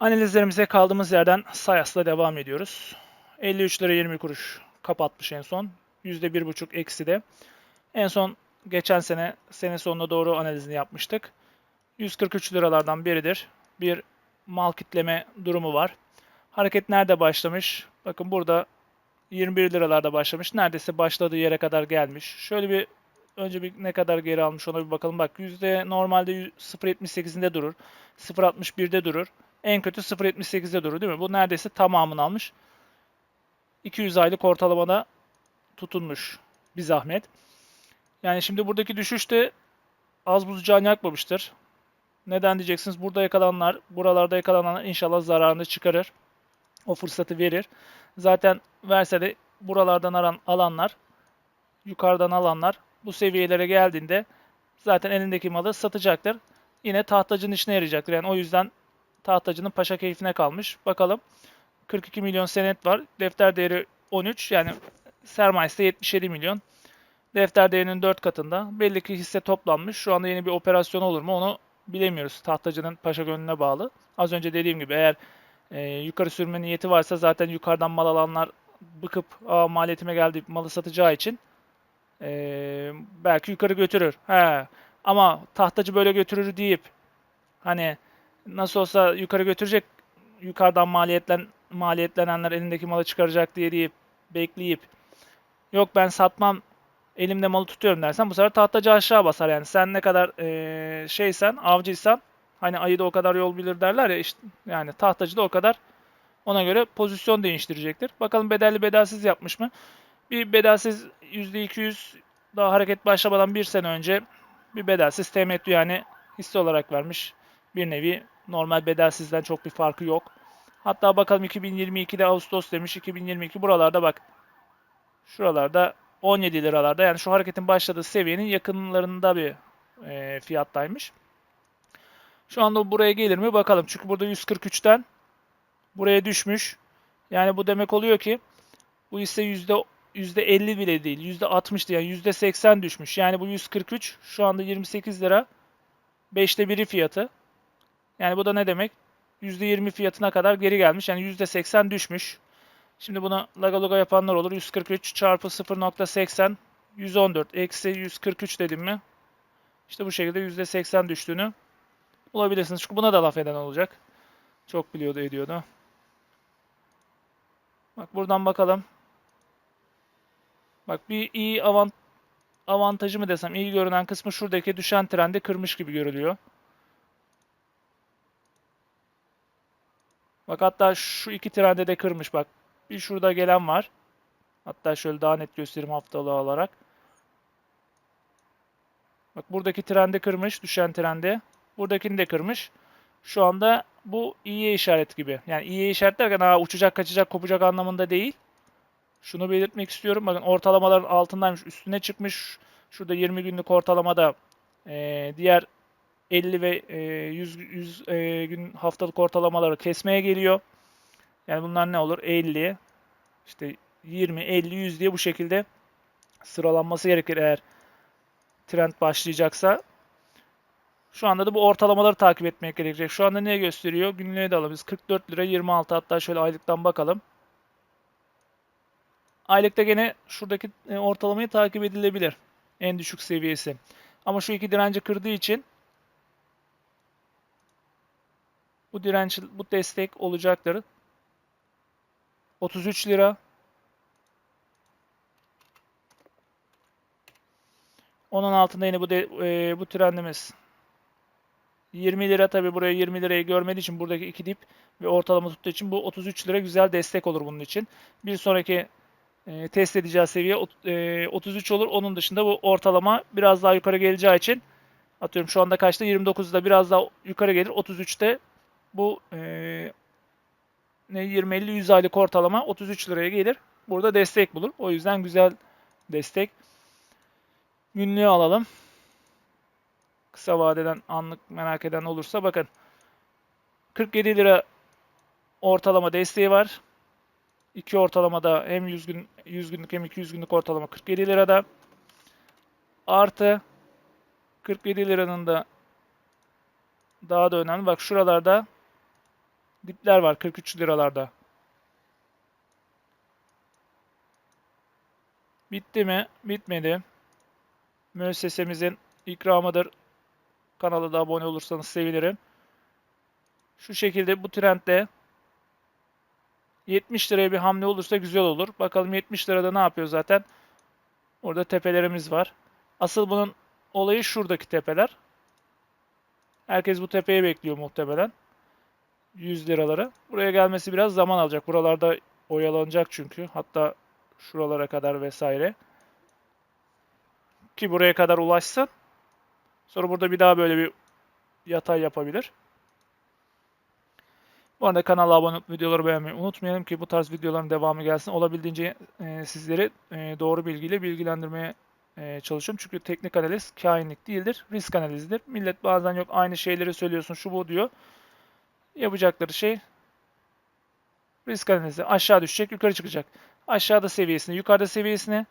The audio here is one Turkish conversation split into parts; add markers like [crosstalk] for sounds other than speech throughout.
Analizlerimize kaldığımız yerden Sayas'la devam ediyoruz. 53 lira 20 kuruş kapatmış en son. %1,5 eksi de. En son geçen sene sene sonuna doğru analizini yapmıştık. 143 liralardan biridir. Bir mal kitleme durumu var. Hareket nerede başlamış? Bakın burada 21 liralarda başlamış. Neredeyse başladığı yere kadar gelmiş. Şöyle bir önce bir ne kadar geri almış ona bir bakalım. Bak yüzde normalde 0.78'inde durur. 0.61'de durur. En kötü 0.78'de durur değil mi? Bu neredeyse tamamını almış. 200 aylık ortalamada tutunmuş bir zahmet. Yani şimdi buradaki düşüş de az buz can yakmamıştır. Neden diyeceksiniz? Burada yakalananlar, buralarda yakalananlar inşallah zararını çıkarır. O fırsatı verir. Zaten verse de buralardan aran, alanlar, yukarıdan alanlar bu seviyelere geldiğinde zaten elindeki malı satacaktır. Yine tahtacının işine yarayacaktır. Yani o yüzden tahtacının paşa keyfine kalmış. Bakalım 42 milyon senet var. Defter değeri 13 yani sermayesi de 77 milyon. Defter değerinin 4 katında. Belli ki hisse toplanmış. Şu anda yeni bir operasyon olur mu onu bilemiyoruz. Tahtacının paşa gönlüne bağlı. Az önce dediğim gibi eğer e, yukarı sürme niyeti varsa zaten yukarıdan mal alanlar bıkıp Aa, maliyetime geldi malı satacağı için e, belki yukarı götürür. He. Ama tahtacı böyle götürür deyip hani nasıl olsa yukarı götürecek yukarıdan maliyetlen maliyetlenenler elindeki malı çıkaracak diye deyip bekleyip yok ben satmam elimde malı tutuyorum dersen bu sefer tahtacı aşağı basar yani sen ne kadar e, şeysen avcıysan hani ayı da o kadar yol bilir derler ya işte yani tahtacı da o kadar ona göre pozisyon değiştirecektir. Bakalım bedelli bedelsiz yapmış mı? Bir bedelsiz %200 daha hareket başlamadan bir sene önce bir bedelsiz temettü yani hisse olarak vermiş. Bir nevi normal bedelsizden çok bir farkı yok. Hatta bakalım 2022'de Ağustos demiş. 2022 buralarda bak. Şuralarda 17 liralarda yani şu hareketin başladığı seviyenin yakınlarında bir e, fiyattaymış. Şu anda buraya gelir mi bakalım. Çünkü burada 143'ten buraya düşmüş. Yani bu demek oluyor ki bu hisse yüzde 50 bile değil. %60 yani %80 düşmüş. Yani bu 143 şu anda 28 lira 5'te 1'i fiyatı. Yani bu da ne demek? %20 fiyatına kadar geri gelmiş. Yani %80 düşmüş. Şimdi bunu laga loga yapanlar olur. 143 çarpı 0.80 114 eksi 143 dedim mi? İşte bu şekilde %80 düştüğünü bulabilirsiniz. Çünkü buna da laf eden olacak. Çok biliyordu ediyordu. Bak buradan bakalım. Bak bir iyi avant avantajı mı desem iyi görünen kısmı şuradaki düşen trendi kırmış gibi görülüyor. Bak hatta şu iki trende de kırmış bak. Bir şurada gelen var. Hatta şöyle daha net göstereyim haftalığı alarak. Bak buradaki trendi kırmış, düşen trendi. Buradakini de kırmış. Şu anda bu iyiye işaret gibi. Yani iyiye işaret derken ha, uçacak, kaçacak, kopacak anlamında değil. Şunu belirtmek istiyorum. Bakın ortalamaların altındaymış. Üstüne çıkmış. Şurada 20 günlük ortalamada e, diğer 50 ve e, 100, 100 e, gün haftalık ortalamaları kesmeye geliyor. Yani bunlar ne olur? 50, işte 20, 50, 100 diye bu şekilde sıralanması gerekir eğer trend başlayacaksa. Şu anda da bu ortalamaları takip etmek gerekecek. Şu anda ne gösteriyor? Günlüğe de alabiliriz. 44 lira 26 hatta şöyle aylıktan bakalım. Aylıkta gene şuradaki e, ortalamayı takip edilebilir. En düşük seviyesi. Ama şu iki direnci kırdığı için bu direnç, bu destek olacaktır. 33 lira. Onun altında yine bu de, e, bu trendimiz 20 lira tabi buraya 20 lirayı görmediği için buradaki iki dip ve ortalama tuttuğu için bu 33 lira güzel destek olur bunun için. Bir sonraki e, test edeceği seviye e, 33 olur. Onun dışında bu ortalama biraz daha yukarı geleceği için atıyorum şu anda kaçta 29'da biraz daha yukarı gelir. 33'te bu e, ne 20-50-100 aylık ortalama 33 liraya gelir. Burada destek bulur. O yüzden güzel destek. Günlüğü alalım. Kısa vadeden anlık merak eden olursa bakın. 47 lira ortalama desteği var. İki ortalamada hem 100 gün 100 günlük hem 200 günlük ortalama 47 lirada. Artı 47 liranın da daha da önemli. Bak şuralarda dipler var 43 liralarda. Bitti mi? Bitmedi. Müessesemizin ikramıdır. Kanala da abone olursanız sevinirim. Şu şekilde bu trendde 70 liraya bir hamle olursa güzel olur. Bakalım 70 lirada ne yapıyor zaten. Orada tepelerimiz var. Asıl bunun olayı şuradaki tepeler. Herkes bu tepeye bekliyor muhtemelen. 100 liraları. Buraya gelmesi biraz zaman alacak. Buralarda oyalanacak çünkü. Hatta şuralara kadar vesaire. Ki buraya kadar ulaşsın. Sonra burada bir daha böyle bir yatay yapabilir. Bu arada kanala abone olup videoları beğenmeyi unutmayalım ki bu tarz videoların devamı gelsin. Olabildiğince e, sizleri e, doğru bilgiyle bilgilendirmeye e, çalışıyorum. Çünkü teknik analiz kainlik değildir, risk analizidir. Millet bazen yok aynı şeyleri söylüyorsun şu bu diyor. Yapacakları şey risk analizi. Aşağı düşecek, yukarı çıkacak. Aşağıda seviyesine, yukarıda seviyesine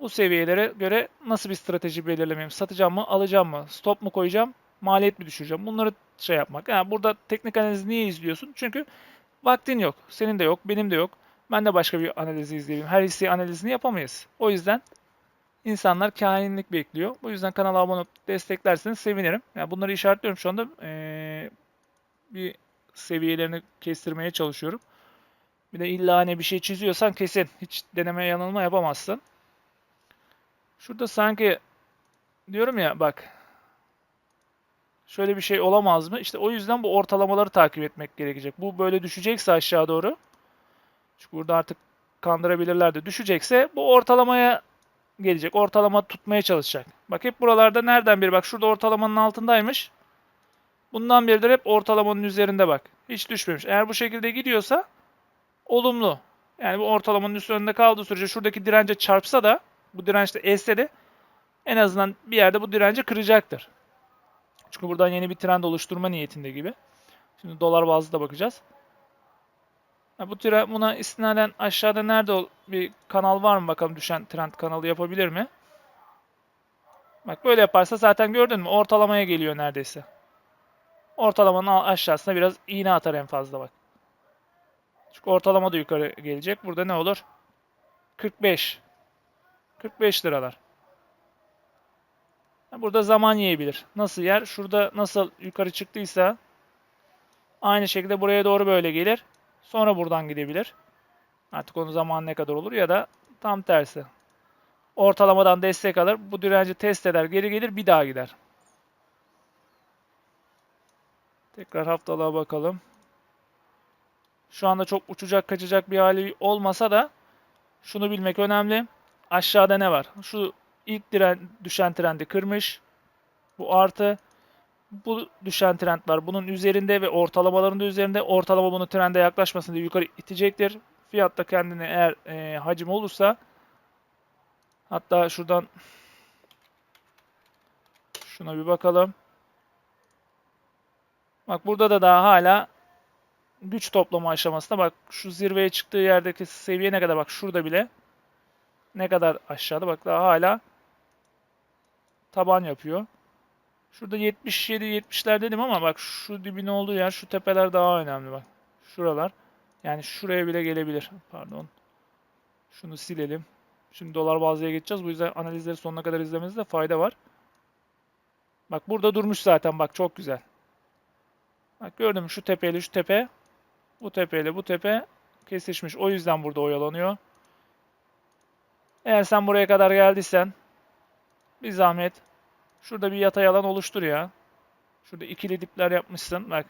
bu seviyelere göre nasıl bir strateji belirlemeyeyim? Satacağım mı, alacağım mı? Stop mu koyacağım? Maliyet mi düşüreceğim? Bunları şey yapmak. Yani burada teknik analizi niye izliyorsun? Çünkü vaktin yok. Senin de yok, benim de yok. Ben de başka bir analizi izleyeyim. Her hisse analizini yapamayız. O yüzden insanlar kainlik bekliyor. Bu yüzden kanala abone olup desteklerseniz sevinirim. Yani bunları işaretliyorum şu anda. Ee, bir seviyelerini kestirmeye çalışıyorum. Bir de illa hani bir şey çiziyorsan kesin. Hiç deneme yanılma yapamazsın. Şurada sanki diyorum ya bak şöyle bir şey olamaz mı? İşte o yüzden bu ortalamaları takip etmek gerekecek. Bu böyle düşecekse aşağı doğru çünkü burada artık kandırabilirler de düşecekse bu ortalamaya gelecek. Ortalama tutmaya çalışacak. Bak hep buralarda nereden bir bak şurada ortalamanın altındaymış. Bundan beridir hep ortalamanın üzerinde bak. Hiç düşmemiş. Eğer bu şekilde gidiyorsa olumlu. Yani bu ortalamanın üstünde kaldığı sürece şuradaki dirence çarpsa da bu dirençte esse de en azından bir yerde bu direnci kıracaktır. Çünkü buradan yeni bir trend oluşturma niyetinde gibi. Şimdi dolar bazlı da bakacağız. bu trend buna istinaden aşağıda nerede bir kanal var mı bakalım düşen trend kanalı yapabilir mi? Bak böyle yaparsa zaten gördün mü ortalamaya geliyor neredeyse. Ortalamanın aşağısına biraz iğne atar en fazla bak. Çünkü ortalama da yukarı gelecek. Burada ne olur? 45. 45 liralar. Burada zaman yiyebilir. Nasıl yer? Şurada nasıl yukarı çıktıysa aynı şekilde buraya doğru böyle gelir. Sonra buradan gidebilir. Artık onun zaman ne kadar olur ya da tam tersi. Ortalamadan destek alır. Bu direnci test eder. Geri gelir bir daha gider. Tekrar haftalığa bakalım. Şu anda çok uçacak kaçacak bir hali olmasa da şunu bilmek önemli. Aşağıda ne var? Şu ilk diren, düşen trendi kırmış. Bu artı. Bu düşen trend var. Bunun üzerinde ve ortalamalarında üzerinde. Ortalama bunu trende yaklaşmasın diye yukarı itecektir. Fiyat da kendine eğer e, hacim olursa hatta şuradan şuna bir bakalım. Bak burada da daha hala güç toplama aşamasında bak şu zirveye çıktığı yerdeki seviye ne kadar bak şurada bile ne kadar aşağıda bak daha hala taban yapıyor. Şurada 77-70'ler dedim ama bak şu dibin olduğu yer şu tepeler daha önemli bak. Şuralar. Yani şuraya bile gelebilir. Pardon. Şunu silelim. Şimdi dolar bazlıya geçeceğiz. Bu yüzden analizleri sonuna kadar izlemenizde fayda var. Bak burada durmuş zaten bak çok güzel. Bak gördün şu tepeyle şu tepe. Bu tepeyle bu tepe kesişmiş. O yüzden burada oyalanıyor. Eğer sen buraya kadar geldiysen bir zahmet şurada bir yatay alan oluştur ya. Şurada ikili dipler yapmışsın. Bak.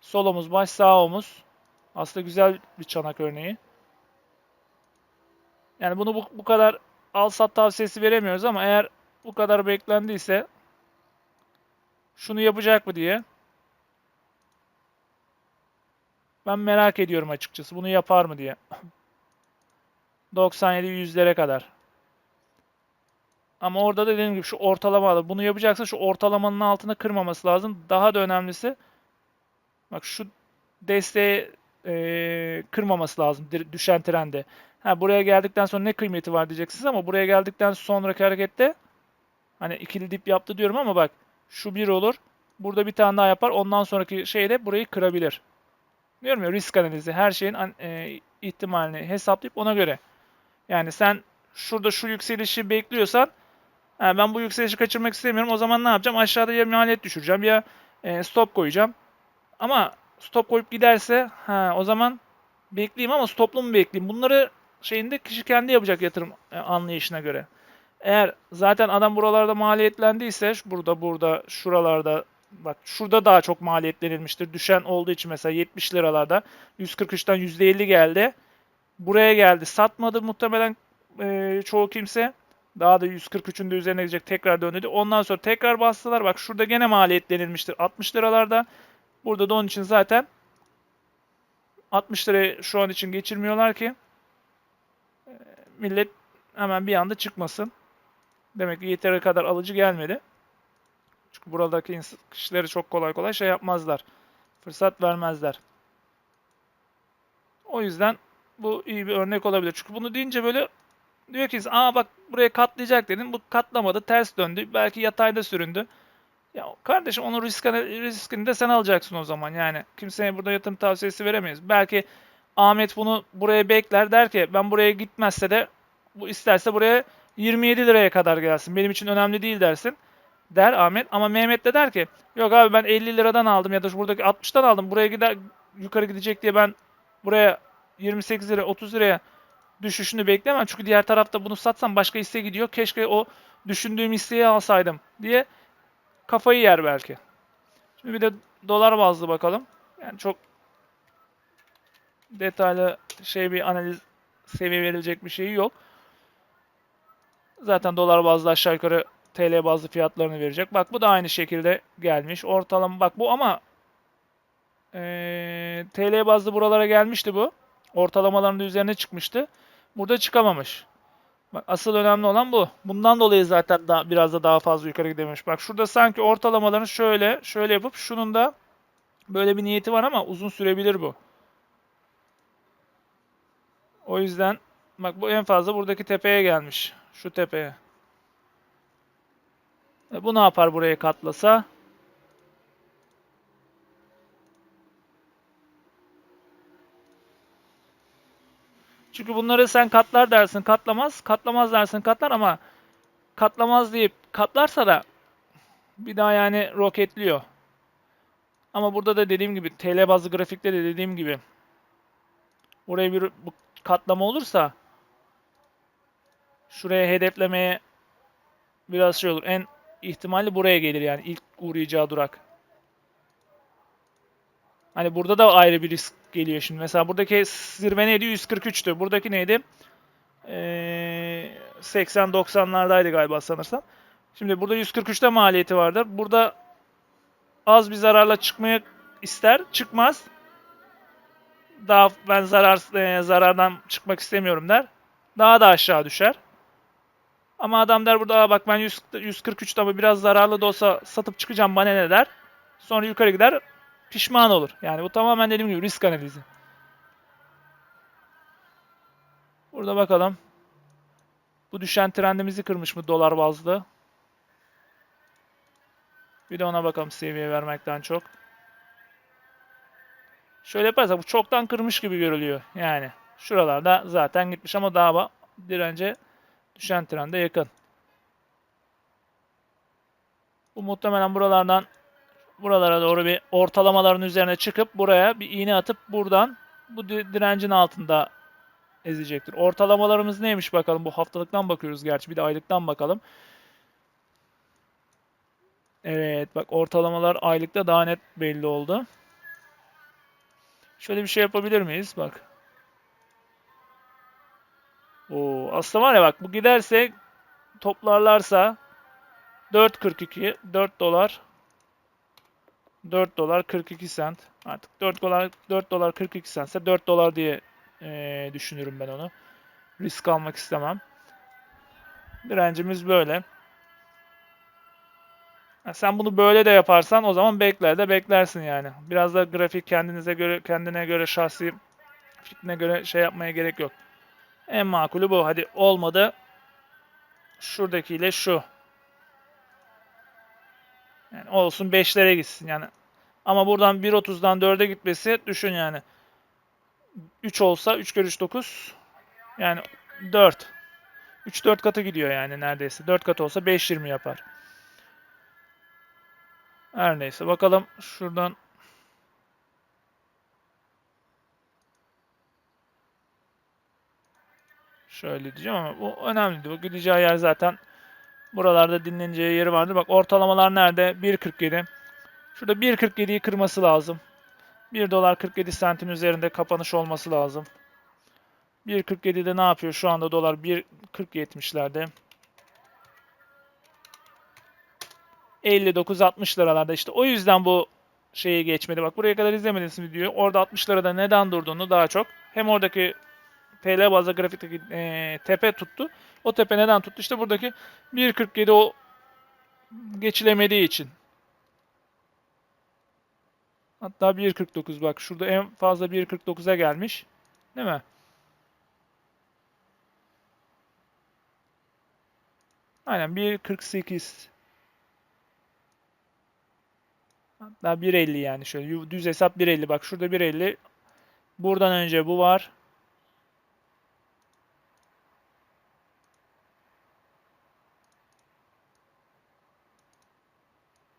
Sol omuz baş sağ omuz. Aslında güzel bir çanak örneği. Yani bunu bu, bu kadar al sat tavsiyesi veremiyoruz ama eğer bu kadar beklendiyse şunu yapacak mı diye ben merak ediyorum açıkçası. Bunu yapar mı diye. [clears throat] 97 100'lere kadar. Ama orada da dediğim gibi şu ortalama bunu yapacaksa şu ortalamanın altına kırmaması lazım. Daha da önemlisi bak şu desteği e, kırmaması lazım düşen trende. Ha buraya geldikten sonra ne kıymeti var diyeceksiniz ama buraya geldikten sonraki harekette hani ikili dip yaptı diyorum ama bak şu bir olur. Burada bir tane daha yapar. Ondan sonraki şeyde burayı kırabilir. Diyorum ya risk analizi. Her şeyin e, ihtimalini hesaplayıp ona göre. Yani sen şurada şu yükselişi bekliyorsan ha, ben bu yükselişi kaçırmak istemiyorum. O zaman ne yapacağım? Aşağıda ya maliyet düşüreceğim ya e, stop koyacağım. Ama stop koyup giderse ha, o zaman bekleyeyim ama stoplu mu bekleyeyim? Bunları şeyinde kişi kendi yapacak yatırım e, anlayışına göre. Eğer zaten adam buralarda maliyetlendiyse burada burada şuralarda bak şurada daha çok maliyetlenilmiştir. Düşen olduğu için mesela 70 liralarda 143'ten %50 geldi. Buraya geldi. Satmadı muhtemelen e, çoğu kimse. Daha da 143'ün de üzerine gidecek tekrar döndü. Ondan sonra tekrar bastılar. Bak şurada gene maliyetlenilmiştir. 60 liralarda. Burada da onun için zaten 60 lirayı şu an için geçirmiyorlar ki e, millet hemen bir anda çıkmasın. Demek ki yeteri kadar alıcı gelmedi. Çünkü buradaki kişileri çok kolay kolay şey yapmazlar. Fırsat vermezler. O yüzden bu iyi bir örnek olabilir. Çünkü bunu deyince böyle diyor ki aa bak buraya katlayacak dedim. Bu katlamadı. Ters döndü. Belki yatayda süründü. Ya kardeşim onun riskini, riskini de sen alacaksın o zaman. Yani kimseye burada yatırım tavsiyesi veremeyiz. Belki Ahmet bunu buraya bekler der ki ben buraya gitmezse de bu isterse buraya 27 liraya kadar gelsin. Benim için önemli değil dersin. Der Ahmet. Ama Mehmet de der ki yok abi ben 50 liradan aldım ya da buradaki 60'tan aldım. Buraya gider yukarı gidecek diye ben buraya 28 lira 30 liraya düşüşünü beklemem. Çünkü diğer tarafta bunu satsam başka hisse gidiyor. Keşke o düşündüğüm hisseyi alsaydım diye kafayı yer belki. Şimdi bir de dolar bazlı bakalım. Yani çok detaylı şey bir analiz seviye verilecek bir şey yok. Zaten dolar bazlı aşağı yukarı TL bazlı fiyatlarını verecek. Bak bu da aynı şekilde gelmiş. Ortalama bak bu ama eee, TL bazlı buralara gelmişti bu. Ortalamaların üzerine çıkmıştı. Burada çıkamamış. Bak asıl önemli olan bu. Bundan dolayı zaten daha, biraz da daha fazla yukarı gidememiş. Bak şurada sanki ortalamaların şöyle şöyle yapıp şunun da böyle bir niyeti var ama uzun sürebilir bu. O yüzden bak bu en fazla buradaki tepeye gelmiş. Şu tepeye. E bu ne yapar buraya katlasa? Çünkü bunları sen katlar dersin katlamaz, katlamaz dersin katlar ama katlamaz deyip katlarsa da bir daha yani roketliyor. Ama burada da dediğim gibi TL bazlı grafikte de dediğim gibi buraya bir katlama olursa şuraya hedeflemeye biraz şey olur. En ihtimali buraya gelir yani ilk uğrayacağı durak. Hani burada da ayrı bir risk geliyor şimdi. Mesela buradaki zirve neydi? 143'tü. Buradaki neydi? Ee, 80-90'lardaydı galiba sanırsam. Şimdi burada 143'te maliyeti vardır. Burada az bir zararla çıkmaya ister. Çıkmaz. Daha ben zarar e, zarardan çıkmak istemiyorum der. Daha da aşağı düşer. Ama adam der burada "Aa bak ben 100, 143'te ama biraz zararlı da olsa satıp çıkacağım bana ne der. Sonra yukarı gider pişman olur. Yani bu tamamen dediğim gibi risk analizi. Burada bakalım. Bu düşen trendimizi kırmış mı dolar bazlı? Bir de ona bakalım seviye vermekten çok. Şöyle yaparsak bu çoktan kırmış gibi görülüyor. Yani şuralarda zaten gitmiş ama daha dirence düşen trende yakın. Bu muhtemelen buralardan buralara doğru bir ortalamaların üzerine çıkıp buraya bir iğne atıp buradan bu di- direncin altında ezecektir. Ortalamalarımız neymiş bakalım. Bu haftalıktan bakıyoruz gerçi. Bir de aylıktan bakalım. Evet bak ortalamalar aylıkta daha net belli oldu. Şöyle bir şey yapabilir miyiz? Bak. Oo, aslında var ya bak bu giderse toplarlarsa 4.42 4 dolar 4 dolar 42 sent. Artık 4 dolar 4 dolar 42 sentse 4 dolar diye eee, düşünürüm ben onu. Risk almak istemem. Direncimiz böyle. Ha, sen bunu böyle de yaparsan o zaman bekler de beklersin yani. Biraz da grafik kendinize göre kendine göre şahsi fikrine göre şey yapmaya gerek yok. En makulü bu. Hadi olmadı. Şuradakiyle şu. Yani olsun 5'lere gitsin yani. Ama buradan 1.30'dan 4'e gitmesi düşün yani. 3 olsa 3 kere 3 9 yani 4. 3-4 katı gidiyor yani neredeyse. 4 katı olsa 5.20 yapar. Her neyse bakalım şuradan Şöyle diyeceğim ama bu önemli değil. Bu gideceği yer zaten buralarda dinleneceği yeri vardır. Bak ortalamalar nerede? 1.47. Şurada 1.47'yi kırması lazım. 1 dolar 47 sentin üzerinde kapanış olması lazım. 1.47'de ne yapıyor? Şu anda dolar 1.40.70'lerde. 59-60 liralarda işte. O yüzden bu şeyi geçmedi. Bak buraya kadar izlemediniz videoyu. Orada 60 lirada neden durduğunu daha çok. Hem oradaki TL bazlı grafikteki e, tepe tuttu. O tepe neden tuttu? İşte buradaki 1.47 o geçilemediği için. Hatta 1.49 bak şurada en fazla 1.49'a gelmiş. Değil mi? Aynen 1.48 Hatta 1.50 yani şöyle düz hesap 1.50 bak şurada 1.50 buradan önce bu var.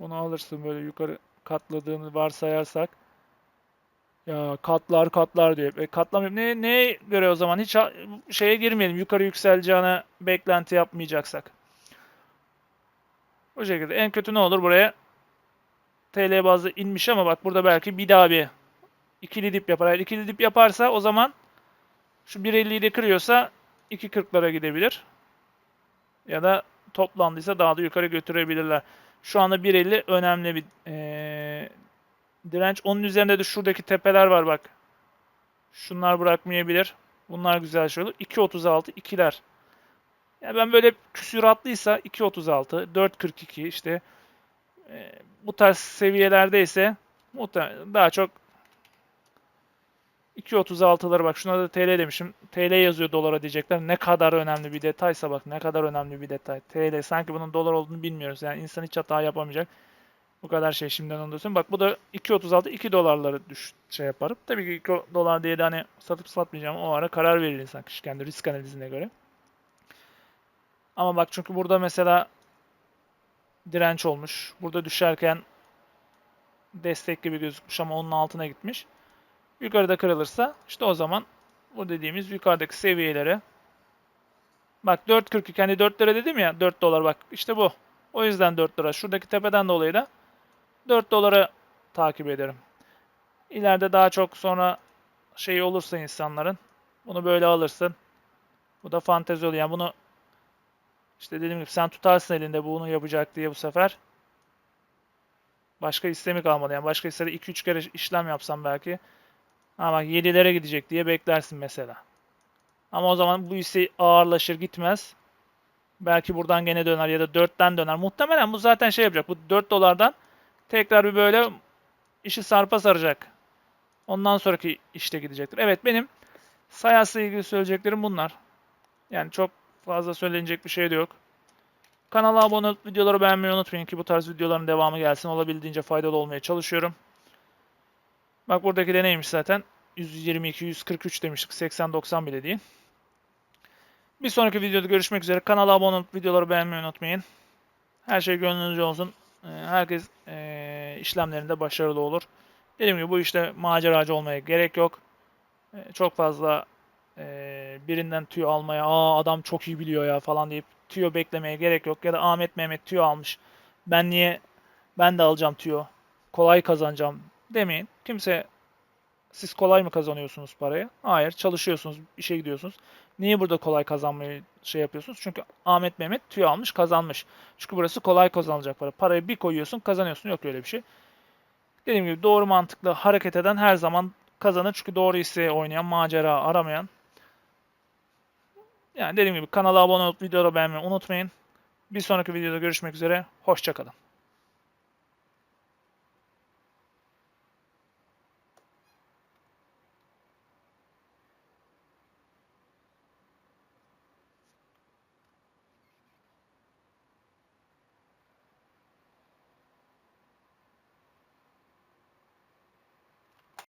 Bunu alırsın böyle yukarı katladığını varsayarsak. Ya katlar katlar diyor. E, katlamayıp ne neye göre o zaman hiç şeye girmeyelim. Yukarı yükseleceğine beklenti yapmayacaksak. Bu şekilde en kötü ne olur buraya TL bazlı inmiş ama bak burada belki bir daha bir ikili dip yapar. Eğer ikili dip yaparsa o zaman şu 1.50'yi de kırıyorsa 2.40'lara gidebilir. Ya da toplandıysa daha da yukarı götürebilirler. Şu anda 1.50 önemli bir ee, direnç. Onun üzerinde de şuradaki tepeler var bak. Şunlar bırakmayabilir. Bunlar güzel şey olur. 2.36 ikiler. Ya ben böyle küsüratlıysa 2.36, 4.42 işte e, bu tarz seviyelerde ise daha çok 2.36'ları bak şuna da TL demişim. TL yazıyor dolara diyecekler. Ne kadar önemli bir detaysa bak ne kadar önemli bir detay. TL sanki bunun dolar olduğunu bilmiyoruz. Yani insan hiç hata yapamayacak. Bu kadar şey şimdiden onu diyorsun. Bak bu da 2.36 2 dolarları düş şey yaparım. Tabii ki 2 dolar diye de hani satıp satmayacağım. O ara karar verir insan kişi kendi risk analizine göre. Ama bak çünkü burada mesela direnç olmuş. Burada düşerken destek gibi gözükmüş ama onun altına gitmiş. Yukarıda kırılırsa işte o zaman bu dediğimiz yukarıdaki seviyelere bak 4.42 hani 4 lira dedim ya 4 dolar bak işte bu. O yüzden 4 lira. Şuradaki tepeden dolayı da 4 dolara takip ederim. İleride daha çok sonra şey olursa insanların bunu böyle alırsın. Bu da fantezi oluyor. Yani bunu işte dediğim gibi sen tutarsın elinde bunu yapacak diye bu sefer. Başka istemi kalmadı. Yani başka istedi 2-3 kere işlem yapsam belki. Ama 7'lere gidecek diye beklersin mesela. Ama o zaman bu hisse ağırlaşır gitmez. Belki buradan gene döner ya da 4'ten döner. Muhtemelen bu zaten şey yapacak. Bu 4 dolardan tekrar bir böyle işi sarpa saracak. Ondan sonraki işte gidecektir. Evet benim Sayas'la ilgili söyleyeceklerim bunlar. Yani çok fazla söylenecek bir şey de yok. Kanala abone olup videoları beğenmeyi unutmayın ki bu tarz videoların devamı gelsin. Olabildiğince faydalı olmaya çalışıyorum. Bak buradaki de neymiş zaten? 122, 143 demiştik. 80-90 bile değil. Bir sonraki videoda görüşmek üzere. Kanala abone olup videoları beğenmeyi unutmayın. Her şey gönlünüzce olsun. Ee, herkes e, işlemlerinde başarılı olur. Dediğim gibi bu işte maceracı olmaya gerek yok. E, çok fazla birinden tüyo almaya, aa adam çok iyi biliyor ya falan deyip tüyo beklemeye gerek yok. Ya da Ahmet Mehmet tüyo almış. Ben niye ben de alacağım tüyo. Kolay kazanacağım demeyin. Kimse siz kolay mı kazanıyorsunuz parayı? Hayır. Çalışıyorsunuz, işe gidiyorsunuz. Niye burada kolay kazanmayı şey yapıyorsunuz? Çünkü Ahmet Mehmet tüy almış, kazanmış. Çünkü burası kolay kazanılacak para. Parayı bir koyuyorsun, kazanıyorsun. Yok öyle bir şey. Dediğim gibi doğru mantıklı hareket eden her zaman kazanır. Çünkü doğru hisseye oynayan, macera aramayan. Yani dediğim gibi kanala abone olup videoları beğenmeyi unutmayın. Bir sonraki videoda görüşmek üzere. Hoşçakalın.